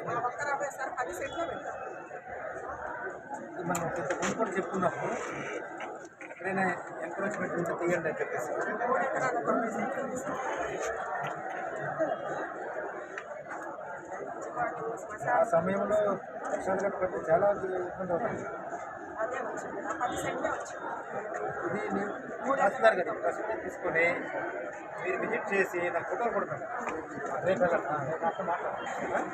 మనం కొంత ముందు కూడా చెప్పుకున్నప్పుడు ఎక్కడైనా ఎంకరేజ్మెంట్ ఉంటే తీయండి అని చెప్పేసి. ఆ సమయంలో వర్షాలు కట్టుకుంటే చాలా ఇబ్బంది అవుతుంది. ఇది మీరు రాస్తున్నారు కదా ప్రస్తుతం తీసుకొని మీరు విజిట్ చేసి నాకు ఫోటోలు కొడతాను రేపు వెళ్ళండి. ఆ, రేపు మాట్లాడుతున్నాను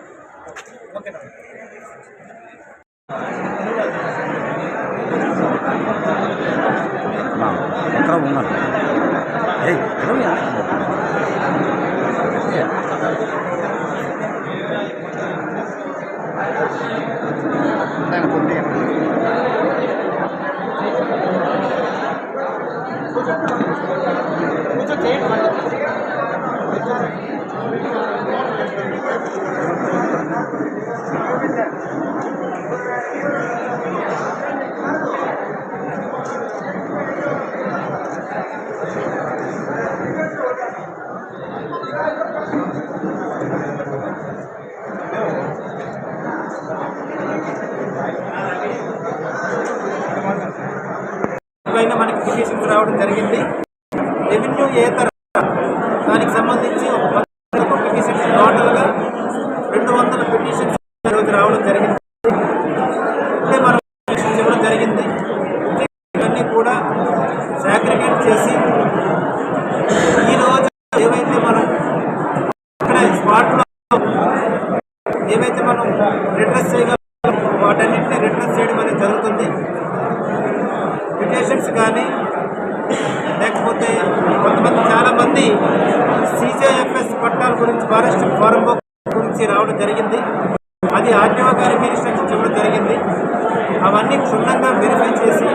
ఎక్కడ ఉన్నారు ఏ ఎక్కడ పైన మనకి పిటిషన్స్ రావడం జరిగింది. రెవెన్యూ ఏతర దానికి సంబంధించి ఒక పిటిషన్స్ టోటల్గా రెండు వందల పిటిషన్స్ ఈరోజు రావడం జరిగింది. అంటే మనం పిటిషన్స్ ఇవ్వడం జరిగింది. ఇవన్నీ కూడా సాగ్రిగేట్ చేసి ఈరోజు ఏవైతే మనం అక్కడ స్పాట్లో ఏవైతే మనం రిడ్రెస్ చేయగలం అది ఆర్టీఓ గారికి ఇన్స్ట్రక్షన్స్ ఇవ్వడం జరిగింది. అవన్నీ క్షుణ్ణంగా వెరిఫై చేసి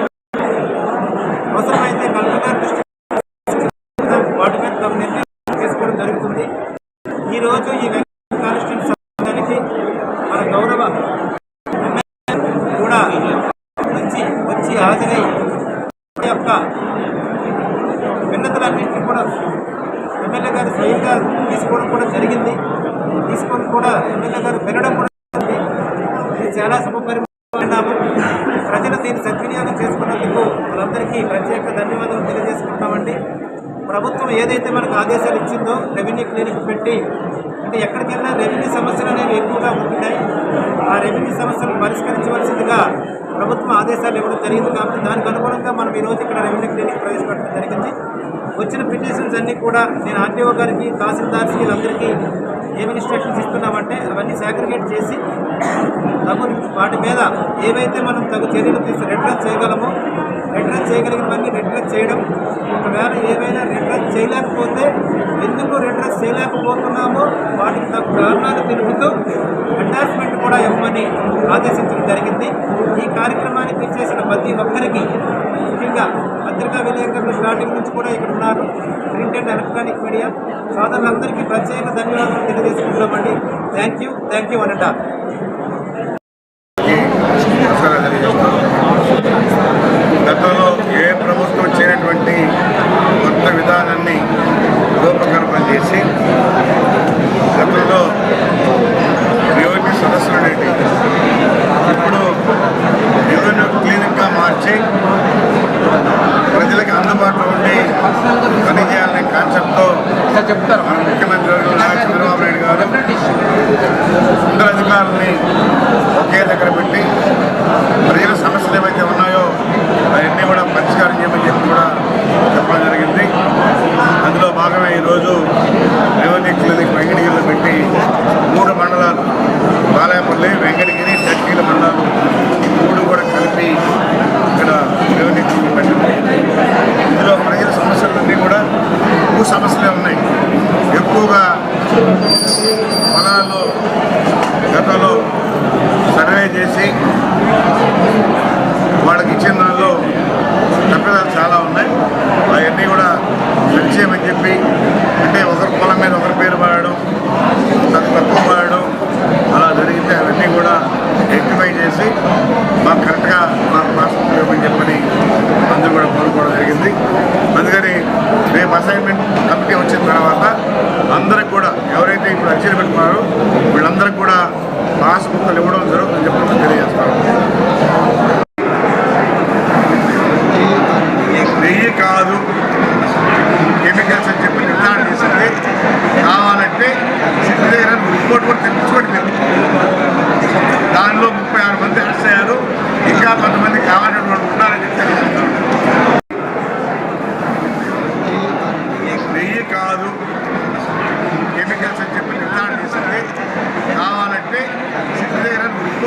అవసరమైతే కలెక్టర్ గారి దృష్టికి వాటి మీద తమ నిర్ణయం తీసుకోవడం జరుగుతుంది. ఈరోజు ఈ వెంకట కాన్స్టిట్యూన్సీ మన గౌరవ కూడా నుంచి వచ్చి హాజరై యొక్క విన్నతులన్నింటినీ కూడా ఎమ్మెల్యే గారు స్వయంగా తీసుకోవడం కూడా జరిగింది. తీసుకొని కూడా ఎమ్మెల్యే గారు వినడం కూడా చాలా శుభపరిణామం ప్రజలు దీన్ని సద్వినియోగం చేసుకున్నందుకు వాళ్ళందరికీ ప్రత్యేక ధన్యవాదాలు తెలియజేసుకుంటామండి. ప్రభుత్వం ఏదైతే మనకు ఆదేశాలు ఇచ్చిందో రెవెన్యూ క్లినిక్ పెట్టి అంటే ఎక్కడికెళ్ళినా రెవెన్యూ సమస్యలు అనేవి ఎక్కువగా ఉంటున్నాయి. ఆ రెవెన్యూ సమస్యలను పరిష్కరించవలసిందిగా ప్రభుత్వం ఆదేశాలు ఇవ్వడం జరిగింది కాబట్టి దానికి అనుగుణంగా మనం ఈరోజు ఇక్కడ రెవెన్యూ క్లినిక్ ప్రవేశపెట్టడం జరిగింది. వచ్చిన పిటిషన్స్ అన్నీ కూడా నేను ఆర్టీఓ గారికి తహసీల్దార్స్ వీళ్ళందరికీ ఏమి ఇన్స్ట్రక్షన్స్ ఇస్తున్నామంటే అవన్నీ సాగ్రిగేట్ చేసి తగు వాటి మీద ఏవైతే మనం తగు చర్యలు తీసి రిటర్న్ చేయగలమో రిటర్న్ చేయగలిగినవన్నీ రిటర్న్ చేయడం. ఒకవేళ ఏవైనా రిటర్న్ చేయలేకపోతే ఎందుకు రిటర్న్ చేయలేకపోతున్నామో వాటికి తగు కారణాలు తెలుపుతూ అటాచ్మెంట్ కూడా ఇవ్వమని ఆదేశించడం జరిగింది. ఈ కార్యక్రమానికి చేసిన ప్రతి ఒక్కరికి ముఖ్యంగా పత్రికా విలేకరులు స్టార్టింగ్ నుంచి కూడా ఇక్కడ ఉన్నారు. Print and electronic media. సోదరులందరికీ ప్రత్యేక ధన్యవాదాలు తెలియజేసుకుంటున్నామండి. Thank you. థ్యాంక్ యూ అనట.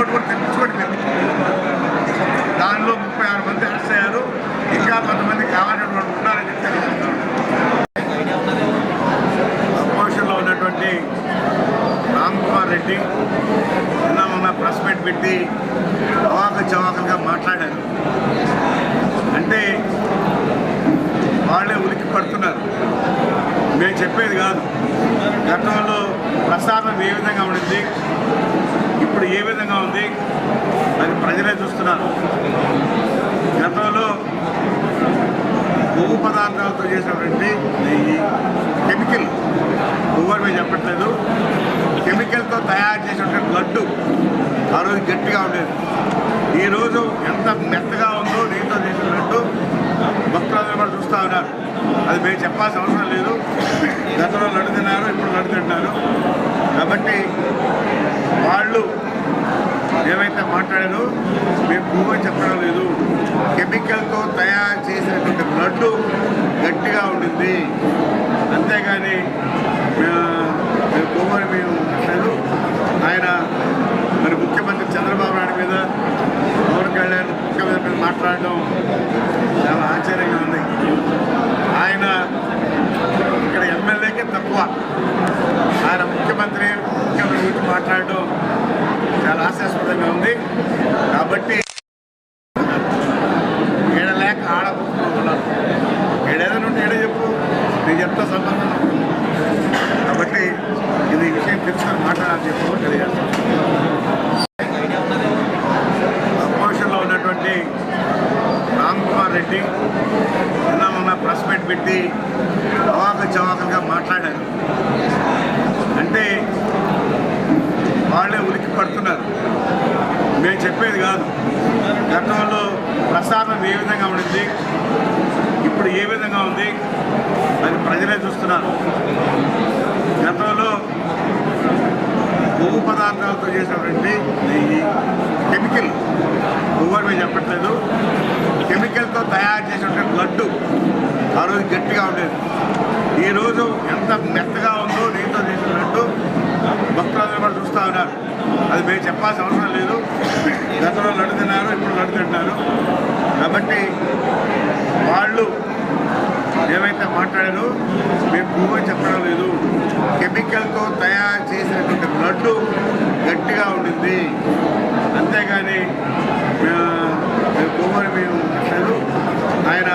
దగ్గర కూడా తెప్పించుకోండి మీరు దానిలో ముప్పై ఆరు మంది అరెస్ట్ అయ్యారు ఇంకా కొంతమంది కావాలని ఉండాలని ఉన్నారని చెప్పి ఉన్నటువంటి రామ్ కుమార్ రెడ్డి నిన్న ఉన్న ప్రెస్ మీట్ పెట్టి అవాకలు చవాకలుగా మాట్లాడారు అంటే వాళ్ళే ఉలికి పడుతున్నారు మేము చెప్పేది కాదు గతంలో ప్రసాదం ఏ విధంగా ఉండింది ఇప్పుడు ఉంది. అది ప్రజలే చూస్తున్నారు. గతంలో కొవ్వు పదార్థాలతో చేసినటువంటి నెయ్యి కెమికల్ కొవ్వు మీద మేము చెప్పట్లేదు. కెమికల్తో తయారు చేసినటువంటి లడ్డు ఆ రోజు గట్టిగా ఉండేది. ఈరోజు ఎంత మెత్తగా ఉందో నీతో చేసిన లడ్డు భక్తులందరూ కూడా చూస్తూ ఉన్నారు. అది మేము చెప్పాల్సిన అవసరం లేదు. గతంలో లడ్డు తిన్నారు ఇప్పుడు లడ్డు తింటున్నారు. కాబట్టి వాళ్ళు ఏమైతే మాట్లాడారో మేము పువ్వు అని చెప్పడం లేదు కెమికల్తో తయారు చేసినటువంటి బ్లడ్ గట్టిగా ఉండింది అంతేగాని మేము మేము పువ్వు అని మేము అనట్లేదు ఆయన మరి ముఖ్యమంత్రి చంద్రబాబు నాయుడు మీద పవన్ కళ్యాణ్ ముఖ్యమంత్రి మీద మాట్లాడడం చాలా ఆశ్చర్యంగా ఉంది ఆయన ఇక్కడ ఎమ్మెల్యేకే తక్కువ ఆయన ముఖ్యమంత్రి ముఖ్యమంత్రి గురించి మాట్లాడడం చాలా హాస్యాస్పదంగా ఉంది కాబట్టి ఈడ లేక ఆడబోతున్నారు ఏడేదైనా ఉంటే ఏడే చెప్పు నేను చెప్తా సంబంధం నాకు. కాబట్టి ఇది ఈ విషయం తెలుసుకొని మాట్లాడాలని చెప్పు తెలియజేస్తాను అపోజిషన్లో ఉన్నటువంటి రామ్ కుమార్ రెడ్డి నిన్న మొన్న ప్రెస్ మీట్ పెట్టి అవాక చవాకలుగా మాట్లాడారు అంటే వాళ్ళే ఉలికి పడుతున్నారు మేము చెప్పేది కాదు గతంలో ప్రసాదం ఏ విధంగా ఉండింది? ఇప్పుడు ఏ విధంగా ఉంది? అది ప్రజలే చూస్తున్నారు. గతంలో కొవ్వు పదార్థాలతో చేసినటువంటి కెమికల్ కొవ్వు అని చెప్పట్లేదు. కెమికల్తో తయారు చేసినటువంటి లడ్డు ఆ రోజు గట్టిగా ఉండేది. ఈ రోజు ఎంత మెత్తగా ఉందో నెయ్యితో చేసిన లడ్డు భక్తులందరూ కూడా చూస్తూ ఉన్నారు. అది మేము చెప్పాల్సిన అవసరం లేదు గతంలో లడ్డు తిన్నారు ఇప్పుడు లడ్డు తింటున్నారు కాబట్టి వాళ్ళు ఏమైతే మాట్లాడారో మేము పువ్వు అని చెప్పడం లేదు కెమికల్తో తయారు చేసినటువంటి బ్లడ్ గట్టిగా ఉండింది అంతేగాని మేము మేము పువ్వు అని మేము అనట్లేదు ఆయన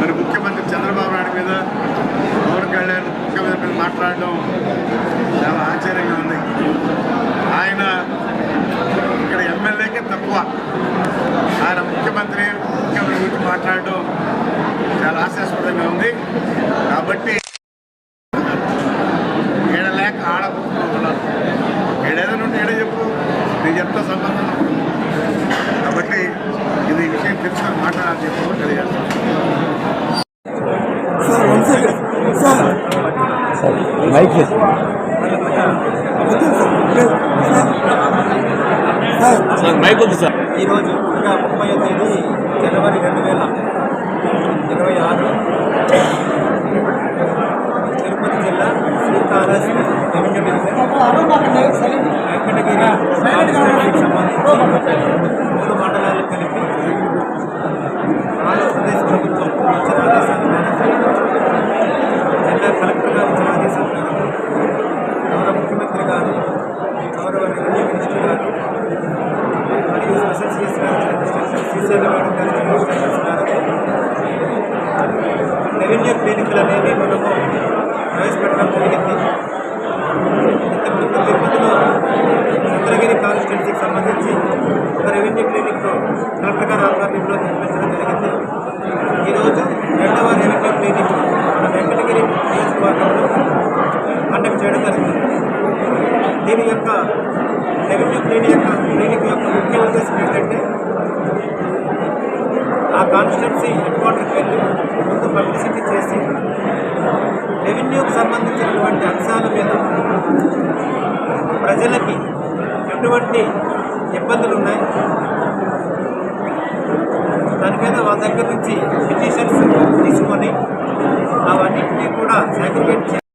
మరి ముఖ్యమంత్రి చంద్రబాబు నాయుడు మీద పవన్ కళ్యాణ్ ముఖ్యమంత్రి మీద మాట్లాడడం చాలా ఆశ్చర్యంగా ఉంది ఆయన ఇక్కడ ఎమ్మెల్యేకే తక్కువ ఆయన ముఖ్యమంత్రి ముఖ్యమంత్రి గురించి మాట్లాడడం చాలా హాస్యాస్పదంగా ఉంది. కాబట్టి ఏడ లేక ఆడబోతున్నారు ఏడేదైనా ఉంటే ఏడే చెప్పు. నేను చెప్తా సంబంధం. కాబట్టి ఇది విషయం తెలుసుకొని మాట్లాడాలని చెప్పు తెలియజేస్తాను. Mic sir. మైక్ వద్దు సార్. ఈరోజు అనగా ముప్పై తేదీ జనవరి రెండు వెంకటగిరి డిస్ట్రిక్ట్కి సంబంధించి మూడు మండలాలు కలిపి ఆంధ్రప్రదేశ్ ప్రభుత్వం ఇచ్చిన ఆదేశాల మేరకు జిల్లా కలెక్టర్ గారు ఇచ్చిన ఆదేశాల మేరకు గౌరవ ముఖ్యమంత్రి గారు గౌరవ రెవెన్యూ మినిస్టర్ గారు మరియు క్లినిక్లు అనేవి మనము ప్రవేశపెట్టడం జరిగింది. సంబంధించి ఒక రెవెన్యూ క్లినిక్ కలెక్టర్ గారు గారిని నిర్మించడం జరిగింది. ఈరోజు రెండవ రెవెన్యూ క్లినిక్ మన వెంకటగిరి నియోజకవర్గంలో కండక్ట్ చేయడం జరిగింది దీని యొక్క రెవెన్యూ క్లినిక్ యొక్క క్లినిక్ యొక్క ముఖ్య ఉద్దేశం ఏంటంటే ఆ కాన్స్టిట్యున్సీ హెడ్ క్వార్టర్కి వెళ్ళి ముందు పబ్లిసిటీ చేసి రెవెన్యూకి సంబంధించినటువంటి అంశాల మీద ప్రజలకి ఎటువంటి ఇబ్బందులు ఉన్నాయి దాని మీద వాళ్ళ దగ్గర నుంచి పిటిషన్స్ తీసుకొని అవన్నింటినీ కూడా సాగ్రిగేట్ చేసి